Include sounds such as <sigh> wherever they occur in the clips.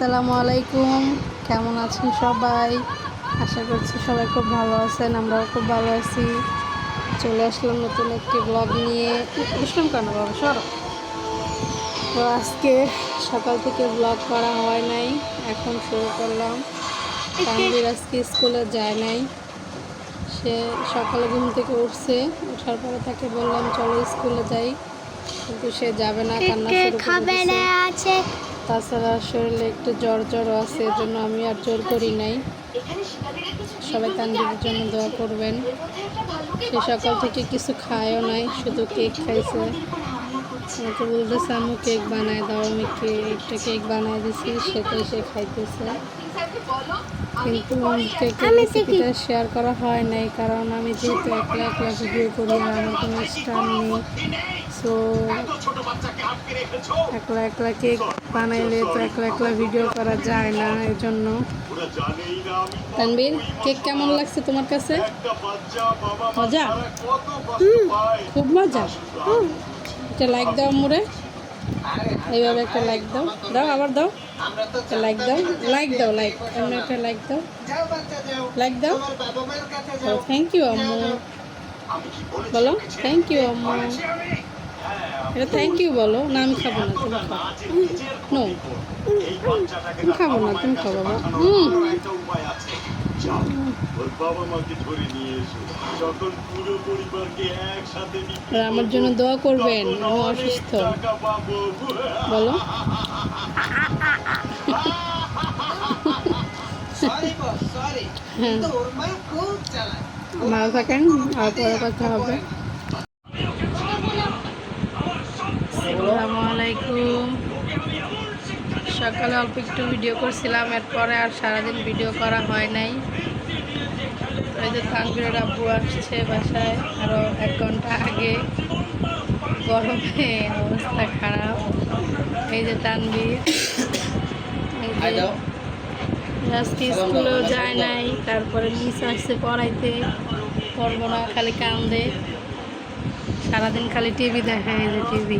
আসসালামু আলাইকুম। কেমন আছেন সবাই? আশা করছি সবাই খুব ভালো আছেন, আমরাও খুব ভালো আছি। চলে আসলাম নতুন একটি ব্লগ নিয়ে। বিশ্রাম কেন বাবা? সরো। তো আজকে সকাল থেকে ব্লগ করা হয় নাই, এখন শুরু করলাম। তানভীর আজকে স্কুলে যায় নাই। সে সকালে ঘুম থেকে উঠছে ওঠার পরে তাকে বললাম, চলো স্কুলে যাই। কিন্তু সে যাবে না, কান্না শুরু করে দিয়েছে। তাছাড়া শরীরে একটু জ্বর জ্বরও আছে, এজন্য আমি আর জোর করি নাই। সবাই তানভীরের জন্য দোয়া করবেন। সে সকাল থেকে কিছু খায়ও নাই, শুধু কেক খাইছে। আমাকে বলতেছে আমি কেক বানায় দাও আমি একটা কেক বানায় দিছি সেটাই সে খাইতেছে। কিন্তু কেকের আমি রেসিপিটা শেয়ার করা হয় নাই কারণ আমি যেহেতু একলা একলা ভিডিও করি আর আমার কোনো স্টার নেই সো একলা একলা কেক বানাইলে তো একলা একলা ভিডিও করা যায় না এই জন্য তানবীর কেক কেমন লাগছে তোমার কাছে? মজা? খুব মজা। একটা লাইক দাও মুরে। এইভাবে একটা লাইক দাও। দাও, আবার দাও। লাইক দাও। লাইক দাও লাইক এমনি একটা লাইক দাও। লাইক দাও। থ্যাংক ইউ আম্মু। বলো থ্যাংক ইউ আম্মু। এটা থ্যাংক ইউ বলো। না, আমি খাব না, তুমি খাও। নো খাব না, তুমি খাও, বাবা। হুম ওর বাবা মাকে ধরে নিয়ে এসো। যখন পুরো পরিবারকে একসাথে আর আমার জন্য দোয়া করবেন। অসুস্থ। বলো। হ্যাঁ। ভালো থাকেন আর পরে কথা হবে। আসসালামু আলাইকুম। সকালে অল্প একটু ভিডিও করছিলাম এরপরে আর সারাদিন ভিডিও করা হয় নাই। ওই যে তানভীরের আব্বু আসছে বাসায় আরও এক ঘণ্টা আগে। গরমে অবস্থা খারাপ। এই যে যে আজকে স্কুলেও যায় নাই তারপরে মিস আসছে পড়াইতে। পড়ব না খালি কান্দে। সারাদিন খালি টিভি দেখে এই যে টিভি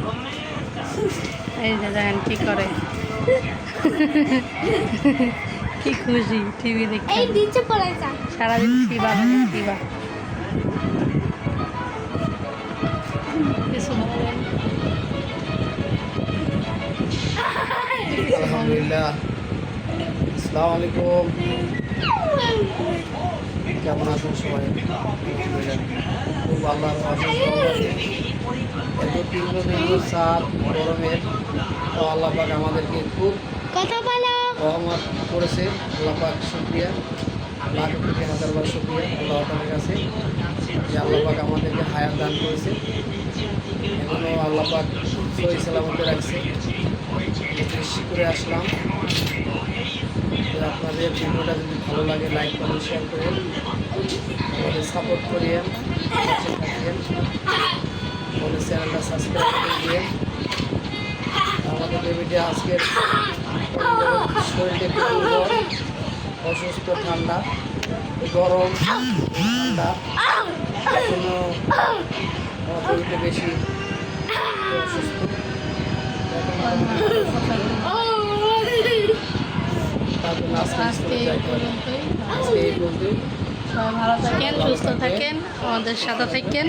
এই যে দেখেন কি করে। <laughs> কি খুশি টিভি দেখে এই নিচে পড়ে যা। সারাদিন কিছু বলেন আলহামদুলিল্লাহ। আসসালামু আলাইকুম। কেমন আছেন সবাই? খুব আল্লাহ এত তীব্র তীব্র চাপ গরমের। তো আল্লাপাক আমাদেরকে খুব রহমত করেছে। আল্লাহ পাক শুক্রিয়া। লাখ কোটি হাজার বার শুক্রিয়া আল্লাহ পাকের কাছে যে আল্লাহ পাক আমাদেরকে হায়াত দান করেছে। এখনও আল্লাহ পাক সহি সালামতে রাখছে। বেশি করে আসলাম। আপনাদের ভিডিওটা যদি ভালো লাগে লাইক করুন শেয়ার করেন আমাদের সাপোর্ট করিয়েন আমাদের চ্যানেলটা সাবস্ক্রাইব করে দিয়ে। আমাদের বেবিটা আজকের শরীরটা একটু দুর্বল অসুস্থ ঠান্ডা গরম ঠান্ডা। এখনও শরীরটা বেশি অসুস্থ। আজকে আজকে আজকে সবাই ভালো থাকেন সুস্থ থাকেন আমাদের সাথে থাকেন।